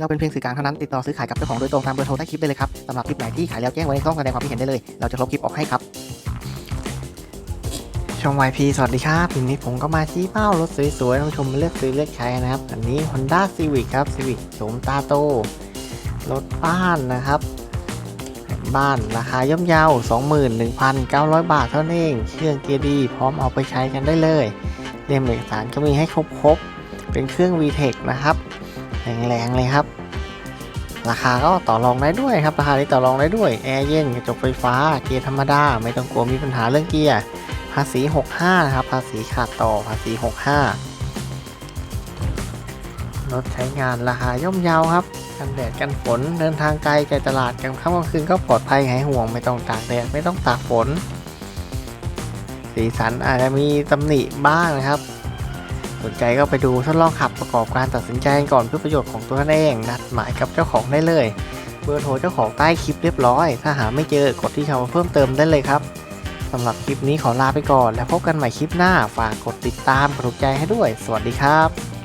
เราเป็นเพียงสื่อกลางเท่านั้นติดต่อซื้อขายกับเจ้าของโดยตรงตามเบอร์โทรใต้คลิปได้เลยครับสำหรับคลิปไหนที่ขายแล้วแจ้งไว้ในช่องแสดงความคิดเห็นได้เลย เราจะลบคลิปออกให้ครับช่อง YP สวัสดีครับทีนี้ผมก็มาชี้เป้ารถสวยๆท่านชมเลือกซื้อเลือกใช้นะครับอันนี้ Honda Civic ครับ Civic โฉมตาโต รถบ้านนะครับ บ้านราคาย่อมเยา21,900 บาทเท่านั้นเอง เครื่องเกียร์ดี พร้อมเอาไปใช้กันได้เลยเล่มเอกสารก็มีให้ครบๆ เป็นเครื่อง VTEC นะครับ แรงๆเลยครับ ราคาก็ต่อรองได้ด้วยครับราคานี้ต่อรองได้ด้วยแอร์เย็นกระจกไฟฟ้าเกียร์ธรรมดาไม่ต้องกลัวมีปัญหาเรื่องเกียร์ภาษี 65 นะครับ ภาษีขาดต่อภาษี 65รถใช้งานราคาย่อมเยาครับกันแดดกันฝนเดินทางไกลไกลตลาดกลางค่ำกลางคืนก็ปลอดภัยหายห่วงไม่ต้องตากแดดไม่ต้องตากฝน สีสันอาจจะมีตำหนิบ้างนะครับ สนใจก็ไปดูทดลองขับประกอบการตัดสินใจก่อนเพื่อประโยชน์ของตัวท่านเองนัดหมายกับเจ้าของได้เลยเบอร์โทรเจ้าของใต้คลิปเรียบร้อย ถ้าหาไม่เจอกดที่คำว่าเพิ่มเติมได้เลยครับสำหรับคลิปนี้ขอลาไปก่อน แล้วพบกันใหม่คลิปหน้า ฝากกดติดตามกดถูกใจให้ด้วย สวัสดีครับ